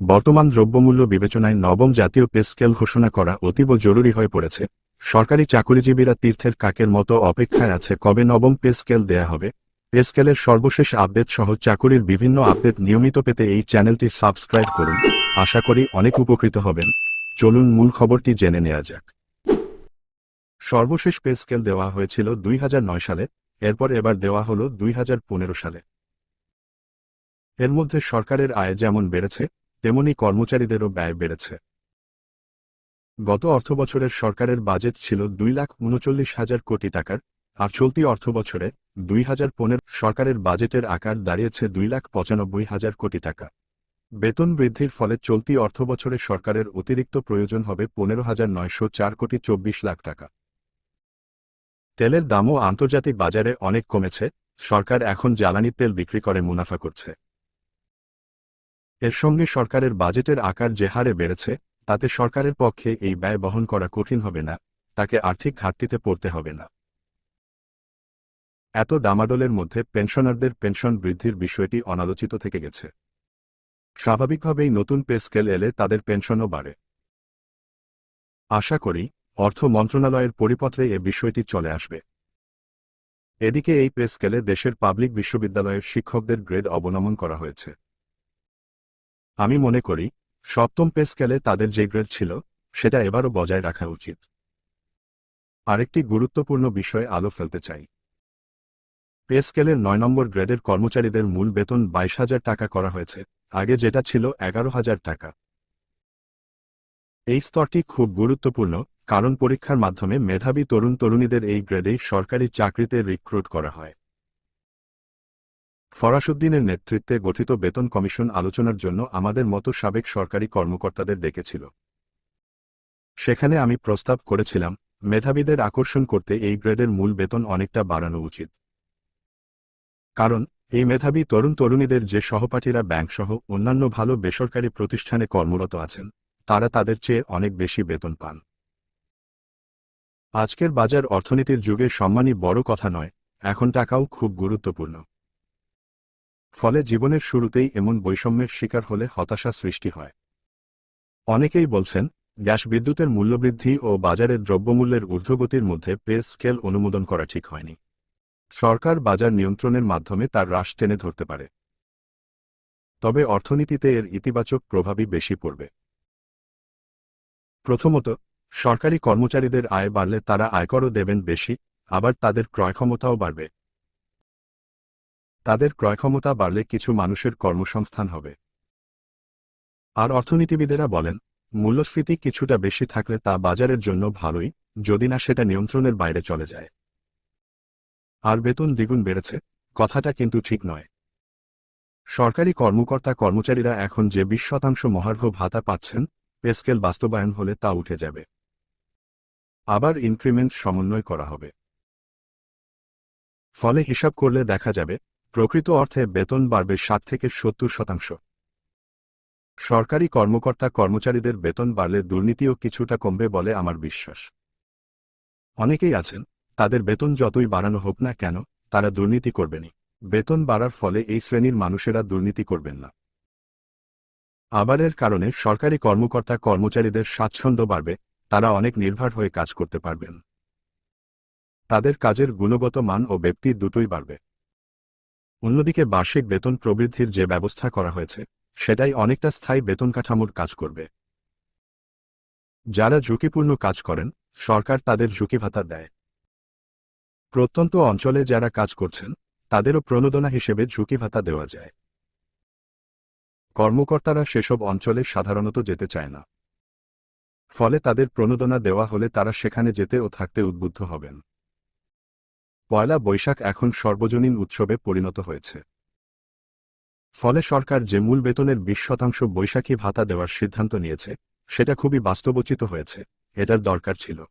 বর্তমান দ্রব্যমূল্য বিবেচনায় নবম জাতীয় পে স্কেল ঘোষণা করা অতীব জরুরি হয়ে পড়েছে। সরকারি চাকুরিজীবীরা তীর্থের কাকের মতো অপেক্ষায় আছে কবে নবম পে স্কেল দেয়া হবে। পে স্কেলের সর্বশেষ আপডেট সহ চাকুরির বিভিন্ন আপডেট নিয়মিত পেতে এই চ্যানেলটি সাবস্ক্রাইব করুন। আশা করি অনেক উপকৃত হবেন। চলুন মূল খবরটি জেনে নেওয়া যাক। সর্বশেষ পে স্কেল দেওয়া হয়েছিল দুই হাজার নয় সালে, এরপর এবার দেওয়া হল দুই হাজার পনেরো সালে। এর মধ্যে সরকারের আয় যেমন বেড়েছে তেমনি কর্মচারীদেরও ব্যয় বেড়েছে। গত অর্থবছরের সরকারের বাজেট ছিল দুই লাখ উনচল্লিশ হাজার কোটি টাকার, আর চলতি অর্থবছরে দুই হাজার পনেরো সরকারের বাজেটের আকার দাঁড়িয়েছে দুই লাখ পঁচানব্বই হাজার কোটি টাকা। বেতন বৃদ্ধির ফলে চলতি অর্থবছরে সরকারের অতিরিক্ত প্রয়োজন হবে পনেরো হাজার নয়শো চার কোটি চব্বিশ লাখ টাকা। তেলের দামও আন্তর্জাতিক বাজারে অনেক কমেছে, সরকার এখন জ্বালানি তেল বিক্রি করে মুনাফা করছে। এর সঙ্গে সরকারের বাজেটের আকার যে হারে বেড়েছে, তাতে সরকারের পক্ষে এই ব্যয় বহন করা কঠিন হবে না, তাকে আর্থিক ঘাটতিতে পড়তে হবে না। এত ডামাডোলের মধ্যে পেনশনারদের পেনশন বৃদ্ধির বিষয়টি অনালোচিত থেকে গেছে। স্বাভাবিকভাবেই নতুন পে স্কেল এলে তাদের পেনশনও বাড়ে। আশা করি, অর্থ মন্ত্রণালয়ের পরিপত্রে এ বিষয়টি চলে আসবে। এদিকে এই পে স্কেলে দেশের পাবলিক বিশ্ববিদ্যালয়ের শিক্ষকদের গ্রেড অবনমন করা হয়েছে। আমি মনে করি, সপ্তম পে স্কেলে তাদের যে গ্রেড ছিল, সেটা এবারও বজায় রাখা উচিত। আরেকটি গুরুত্বপূর্ণ বিষয়ে আলো ফেলতে চাই। পে স্কেলের নয় নম্বর গ্রেডের কর্মচারীদের মূল বেতন বাইশ হাজার টাকা করা হয়েছে, আগে যেটা ছিল এগারো হাজার টাকা। এই স্তরটি খুব গুরুত্বপূর্ণ, কারণ পরীক্ষার মাধ্যমে মেধাবী তরুণ তরুণীদের এই গ্রেডেই সরকারি চাকরিতে রিক্রুট করা হয়। ফরাসুদ্দিনের নেতৃত্বে গঠিত বেতন কমিশন আলোচনার জন্য আমাদের মতো সাবেক সরকারি কর্মকর্তাদের ডেকেছিল। সেখানে আমি প্রস্তাব করেছিলাম, মেধাবীদের আকর্ষণ করতে এই গ্রেডের মূল বেতন অনেকটা বাড়ানো উচিত। কারণ, এই মেধাবী তরুণ তরুণীদের যে সহপাঠীরা ব্যাংকসহ অন্যান্য ভালো বেসরকারি প্রতিষ্ঠানে কর্মরত আছেন, তারা তাদের চেয়ে অনেক বেশি বেতন পান। আজকের বাজার অর্থনীতির যুগে সম্মানই বড় কথা নয়, এখন টাকাও খুব গুরুত্বপূর্ণ। ফলে জীবনের শুরুতেই এমন বৈষম্যের শিকার হলে হতাশা সৃষ্টি হয়। অনেকেই বলছেন, গ্যাস বিদ্যুতের মূল্যবৃদ্ধি ও বাজারের দ্রব্যমূল্যের ঊর্ধ্বগতির মধ্যে পে স্কেল অনুমোদন করা ঠিক হয়নি। সরকার বাজার নিয়ন্ত্রণের মাধ্যমে তার হ্রাস টেনে ধরতে পারে। তবে অর্থনীতিতে এর ইতিবাচক প্রভাবই বেশি পড়বে। প্রথমত, সরকারি কর্মচারীদের আয় বাড়লে তারা আয়করও দেবেন বেশি, আবার তাদের ক্রয়ক্ষমতাও বাড়বে। তাদের ক্রয়ক্ষমতা বাড়লে কিছু মানুষের কর্মসংস্থান হবে। আর অর্থনীতিবিদেরা বলেন, মূল্যস্ফীতি কিছুটা বেশি থাকলে তা বাজারের জন্য ভালোই, যদি না সেটা নিয়ন্ত্রণের বাইরে চলে যায়। আর বেতন দ্বিগুণ বেড়েছে, কথাটা কিন্তু ঠিক নয়। সরকারি কর্মকর্তা কর্মচারীরা এখন যে বিশ শতাংশ মহার্ঘ ভাতা পাচ্ছেন পেস্কেল বাস্তবায়ন হলে তা উঠে যাবে। আবার ইনক্রিমেন্ট সমন্বয় করা হবে। ফলে হিসাব করলে দেখা যাবে প্রকৃত অর্থে বেতন বাড়বে ষাট থেকে সত্তর শতাংশ। সরকারি কর্মকর্তা কর্মচারীদের বেতন বাড়লে দুর্নীতিও কিছুটা কমবে বলে আমার বিশ্বাস। অনেকেই আছেন, তাদের বেতন যতই বাড়ানো হোক না কেন, তারা দুর্নীতি করবেনি বেতন বাড়ার ফলে এই শ্রেণির মানুষেরা দুর্নীতি করবেন না। আবারের কারণে সরকারি কর্মকর্তা কর্মচারীদের স্বাচ্ছন্দ্য বাড়বে, তারা অনেক নির্ভর হয়ে কাজ করতে পারবেন। তাদের কাজের গুণগত মান ও ব্যক্তি দুটোই বাড়বে। অন্যদিকে বার্ষিক বেতন প্রবৃদ্ধির যে ব্যবস্থা করা হয়েছে, সেটাই অনেকটা স্থায়ী বেতন কাঠামোর কাজ করবে। যারা ঝুঁকিপূর্ণ কাজ করেন, সরকার তাদের ঝুঁকি ভাতা দেয়। প্রত্যন্ত অঞ্চলে যারা কাজ করছেন, তাদেরও প্রণোদনা হিসেবে ঝুঁকি ভাতা দেওয়া যায়। কর্মকর্তারা সেসব অঞ্চলে সাধারণত যেতে চায় না। ফলে তাদের প্রণোদনা দেওয়া হলে তারা সেখানে যেতে ও থাকতে উদ্বুদ্ধ হবেন। পয়লা বৈশাখ এখন সর্বজনীন উৎসবে পরিণত হয়েছে। ফলে সরকার যে মূল বেতনের বিশ শতাংশ বৈশাখী ভাতা দেওয়ার সিদ্ধান্ত নিয়েছে, সেটা খুবই বাস্তবোচিত হয়েছে, এটার দরকার ছিল।